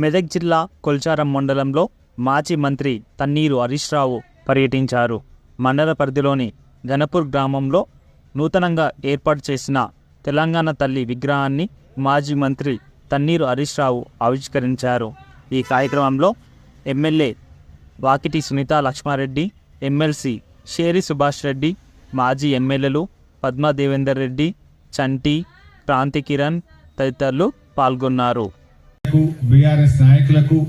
మెదక్ జిల్లా కొల్చారం మండలంలో మాజీ మంత్రి తన్నీరు హరీష్ రావు పర్యటించారు. మండల పరిధిలోని ఘనపూర్ గ్రామంలో నూతనంగా ఏర్పాటు చేసిన తెలంగాణ తల్లి విగ్రహాన్ని మాజీ మంత్రి తన్నీరు హరీష్ రావు ఆవిష్కరించారు. ఈ కార్యక్రమంలో ఎమ్మెల్యే వాకిటి సునీత లక్ష్మారెడ్డి ఎమ్మెల్సీ షేరి సుభాష్ రెడ్డి మాజీ ఎమ్మెల్యేలు పద్మా దేవేందర్ రెడ్డి చంటి క్రాంతి కిరణ్ తదితరులు పాల్గొన్నారు. బీఆర్ఎస్ నాయకులకు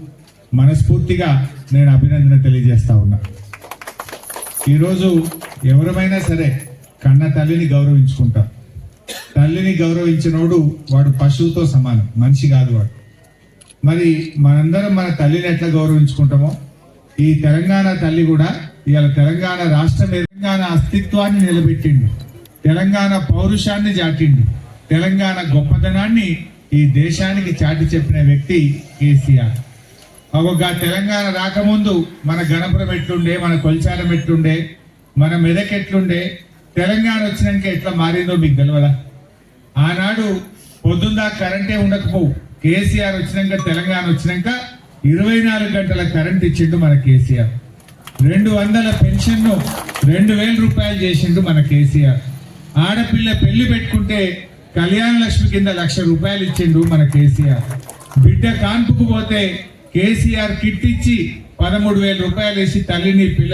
మనస్ఫూర్తిగా నేను అభినందన తెలియజేస్తా ఉన్నా. ఈరోజు ఎవరమైనా సరే కన్న తల్లిని గౌరవించుకుంటాం తల్లిని గౌరవించినోడు వాడు పశువుతో సమానం మనిషి కాదు వాడు. మరి మనందరం మన తల్లిని ఎట్లా గౌరవించుకుంటామో? ఈ తెలంగాణ తల్లి కూడా ఇవాళ తెలంగాణ రాష్ట్రం తెలంగాణ అస్తిత్వాన్ని నిలబెట్టింది. తెలంగాణ పౌరుషాన్ని చాటింది. తెలంగాణ గొప్పదనాన్ని ఈ దేశానికి చాటి చెప్పిన వ్యక్తి కేసీఆర్. ఒక తెలంగాణ రాకముందు మన గణపురం ఎట్లుండే మన కొల్చారం ఎట్లుండే మన మెదక్ ఎట్లుండే తెలంగాణ వచ్చినాక ఎట్లా మారిందో మీకు తెలియదా ఆనాడు పొద్దుందా కరెంటే ఉండకపోవు. కేసీఆర్ వచ్చినాక తెలంగాణ వచ్చినాక ఇరవై నాలుగు గంటల కరెంట్ ఇచ్చిండు మన కేసీఆర్. రెండు వందల పెన్షన్ను రెండు వేల రూపాయలు చేసిండు మన కేసీఆర్. ఆడపిల్ల పెళ్ళి పెట్టుకుంటే కళ్యాణ లక్ష్మి కింద లక్ష రూపాయలు ఇచ్చిండు మన కేసీఆర్. బిడ్డ కాన్పుకు పోతే కేసీఆర్ కిట్ ఇచ్చి పదమూడు వేల రూపాయలు వేసి తల్లిని పిల్ల